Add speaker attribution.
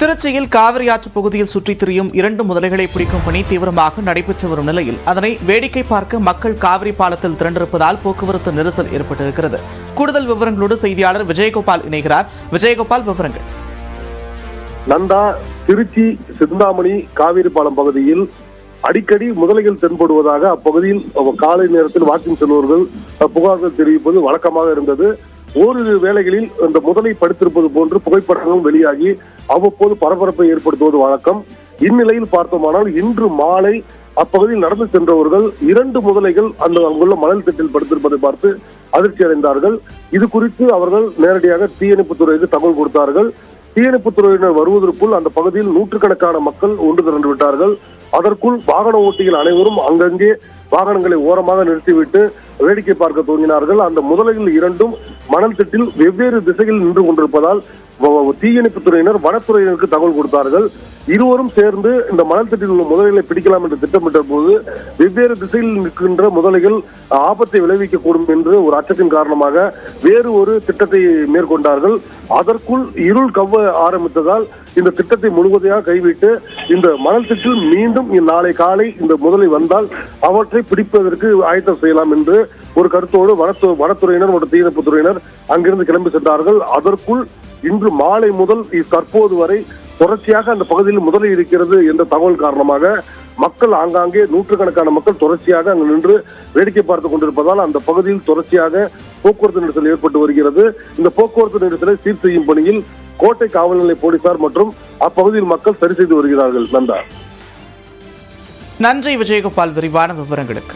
Speaker 1: திருச்சியில் காவிரி ஆற்று பகுதியில் சுற்றித் திரியும் இரண்டு முதலைகளை பிடிக்கும் பணி தீவிரமாக நடைபெற்று வரும் நிலையில் அதனை வேடிக்கை பார்க்க மக்கள் காவிரி பாலத்தில் திரண்டிருப்பதால் போக்குவரத்து நெரிசல் ஏற்பட்டிருக்கிறது. கூடுதல் விவரங்களோடு செய்தியாளர் விஜயகோபால் இணைகிறார். விஜயகோபால் விவரங்கள்.
Speaker 2: நந்தா திருச்சி சிந்தாமணி காவிரி பாலம் பகுதியில் அடிக்கடி முதலைகள் தென்படுவதாக அப்பகுதியில் காலை நேரத்தில் வாக்கிங் செல்வர்கள் புகார்கள் தெரிவிப்பது வழக்கமாக இருந்தது. ஓரிரு வேளைகளில் இந்த முதலை படுத்திருப்பது போன்று புகைப்படங்களும் வெளியாகி அவ்வப்போது பரபரப்பை ஏற்படுத்துவது வழக்கம். இந்நிலையில் பார்த்தோமானால் இன்று மாலை அப்பகுதியில் நடந்து சென்றவர்கள் இரண்டு முதலைகள் அந்த அங்குள்ள மணல் திட்டில் படுத்திருப்பதை பார்த்து அதிர்ச்சி அடைந்தார்கள். இது குறித்து அவர்கள் நேரடியாக தீயணைப்புத்துறைக்கு தகவல் கொடுத்தார்கள். தீயணைப்புத்துறையினர் வருவதற்குள் அந்த பகுதியில் நூற்றுக்கணக்கான மக்கள் ஒன்று திரண்டு விட்டார்கள். அதற்குள் வாகன ஓட்டிகள் அனைவரும் அங்கங்கே வாகனங்களை ஓரமாக நிறுத்திவிட்டு வேடிக்கை பார்க்க துவங்கினார்கள். அந்த முதலைகள் இரண்டும் மணல் திட்டில் வெவ்வேறு திசையில் நின்று கொண்டிருப்பதால் தீயணைப்பு துறையினர் வனத்துறையினருக்கு தகவல் கொடுத்தார்கள். இருவரும் சேர்ந்து இந்த மணல் திட்டில் உள்ள முதலைகளை பிடிக்கலாம் என்று திட்டமிட்ட போது வெவ்வேறு திசையில் நிற்கின்ற முதலைகள் ஆபத்தை விளைவிக்கக்கூடும் என்று ஒரு அச்சத்தின் காரணமாக வேறு ஒரு திட்டத்தை மேற்கொண்டார்கள். அதற்குள் இருள் கவ்வ ஆரம்பித்ததால் இந்த திட்டத்தை முழுவதையாக கைவிட்டு இந்த மணல் திட்டில் மீண்டும் நாளை காலை இந்த முதலை வந்தால் அவற்றை பிடிப்பதற்கு ஆயத்தம் செய்யலாம் என்று ஒரு கருத்தோடு வனத்து வனத்துறையினர் மற்றும் தீயணைப்பு துறையினர் அங்கிருந்து கிளம்பி சென்றார்கள். அதற்குள் இன்று மாலை முதல் தற்போது வரை தொடர்ச்சியாக அந்த பகுதியில் முதலில் இருக்கிறது என்ற தகவல் காரணமாக மக்கள் ஆங்காங்கே நூற்றுக்கணக்கான மக்கள் தொடர்ச்சியாக அங்கு நின்று வேடிக்கை பார்த்துக் கொண்டிருப்பதால் அந்த பகுதியில் தொடர்ச்சியாக போக்குவரத்து நெரிசல் ஏற்பட்டு வருகிறது. இந்த போக்குவரத்து நெரிசலை சீர் செய்யும் பணியில் கோட்டை காவல் நிலைய போலீசார் மற்றும் அப்பகுதியில் மக்கள் சரி செய்து வருகிறார்கள். நந்தா.
Speaker 1: நன்றி விஜயகோபால். விரிவான விவரங்களுக்கு.